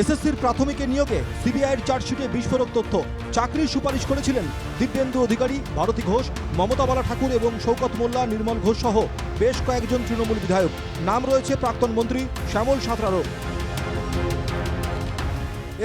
এসএসসির প্রাথমিকের নিয়োগে সিবিআইয়ের চার্জশিটে বিস্ফোরক তথ্য। চাকরির সুপারিশ করেছিলেন দিব্যেন্দু অধিকারী, ভারতী ঘোষ, মমতা বালা ঠাকুর এবং শৌকত মোল্লা, নির্মল ঘোষ সহ বেশ কয়েকজন তৃণমূল বিধায়ক। নাম রয়েছে প্রাক্তন মন্ত্রী শ্যামল সাঁতরারও।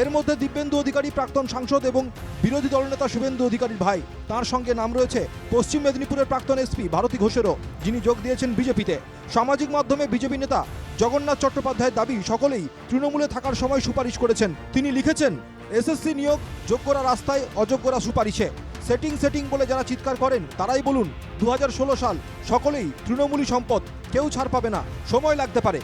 এর মধ্যে দিব্যেন্দু অধিকারী, প্রাক্তন সাংসদ এবং বিরোধী দলনেতা শুভেন্দু অধিকারীর ভাই। তার সঙ্গে নাম রয়েছে পশ্চিম মেদিনীপুরের প্রাক্তন এসপি ভারতী ঘোষেরও, যিনি যোগ দিয়েছেন বিজেপিতে। সামাজিক মাধ্যমে বিজেপি নেতা জগন্নাথ চট্টোপাধ্যায়ের দাবি, সকলেই তৃণমূলে থাকার সময় সুপারিশ করেছেন। তিনি লিখেছেন, এসএসসি নিয়োগ যোগ্যরা রাস্তায়, অযোগ্যরা সুপারিশে। সেটিং সেটিং বলে যারা চিৎকার করেন, তারাই বলুন দু হাজার ষোলো সাল, সকলেই তৃণমূলী সম্পদ, কেউ ছাড় পাবে না, সময় লাগতে পারে।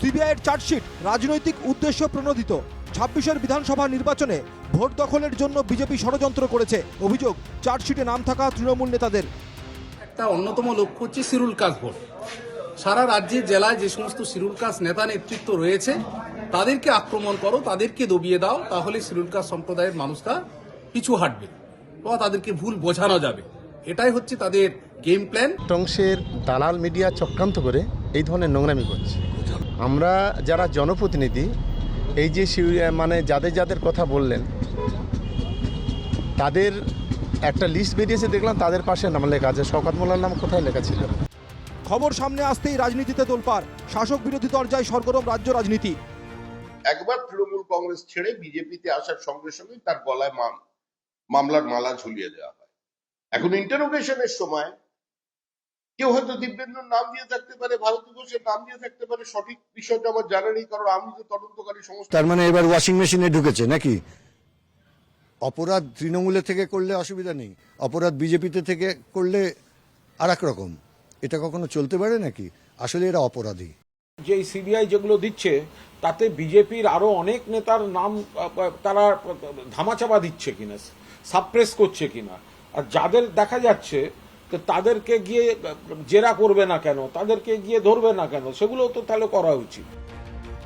সিবিআইয়ের চার্জশিট রাজনৈতিক উদ্দেশ্য প্রণোদিত। ছাব্বিশের বিধানসভা নির্বাচনে ভোট দখলের জন্য বিজেপি ষড়যন্ত্র করেছে। অভিযোগ চার্জশিটে নাম থাকা তৃণমূল নেতাদের। একটা অন্যতম লক্ষ্য হচ্ছে শিরুল কাজ ভোট। সারা রাজ্যের জেলায় যে সমস্ত শিরুল কাজ নেতা নেতৃত্ব রয়েছে তাদেরকে আক্রমণ করো তাদেরকে দবিয়ে দাও তাহলে শিরুল কাজ সম্প্রদায়ের মানুষরা পিছু হাঁটবে বা তাদেরকে ভুল বোঝানো যাবে। এটাই হচ্ছে তাদের গেম প্ল্যান অংশের দালাল মিডিয়া চক্রান্ত করে এই ধরনের নোংরামি করছে। আমরা যারা জনপ্রতিনিধি এই যে মানে যাদের যাদের কথা বললেন তাদের একটা লিস্ট বেরিয়েছে দেখলাম তাদের পাশে নাম লেখা আছে। শওকত মোল্লার নাম কোথায় লেখা ছিল? খবর সামনে আসতেই রাজনীতিতে তোলপাড়। শাসক বিরোধী দরজায় সরগরম রাজ্য রাজনীতি। একবার তৃণমূল কংগ্রেস ছেড়ে বিজেপিতে আসার সঙ্গে সঙ্গে তার গলায় মাম মামলার মালা ঝুলিয়ে দেওয়া হয়। এখন ইন্টারোগেশনের সময় কেউ হয়তো দিব্যেন্দুর নাম দিয়ে থাকতে পারে ভারতী ঘোষের নাম দিয়ে থাকতে পারে সঠিক বিষয়টা আমার জানা নেই কারণ আমি তো তদন্তকারী সংস্থা তার মানে এবার ওয়াশিং মেশিনে ঢুকেছে নাকি? অপরাধ তৃণমূলে থেকে করলে অসুবিধা নেই অপরাধ বিজেপিতে থেকে করলে আর রকম। এটা কখনো চলতে পারে নাকি? আসলে এরা অপরাধী। যে সিবিআই যেগুলো দিচ্ছে তাতে বিজেপির আরও অনেক নেতার নাম তারা ধামাচাপা দিচ্ছে কিনা সাপ্রেস করছে কিনা। আর যাদের দেখা যাচ্ছে তাদেরকে গিয়ে জেরা করবে না কেন? তাদেরকে গিয়ে ধরবে না কেন? সেগুলো তো তাহলে করা উচিত।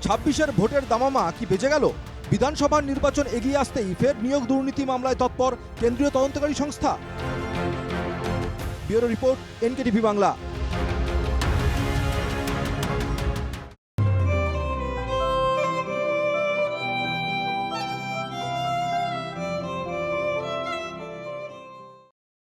ছাব্বিশের ভোটের দামামা কি বেজে গেল? বিধানসভার নির্বাচন এগিয়ে আসতেই ফের নিয়োগ দুর্নীতি মামলায় তৎপর কেন্দ্রীয় তদন্তকারী সংস্থা। Bureau report, NKTV Bangla.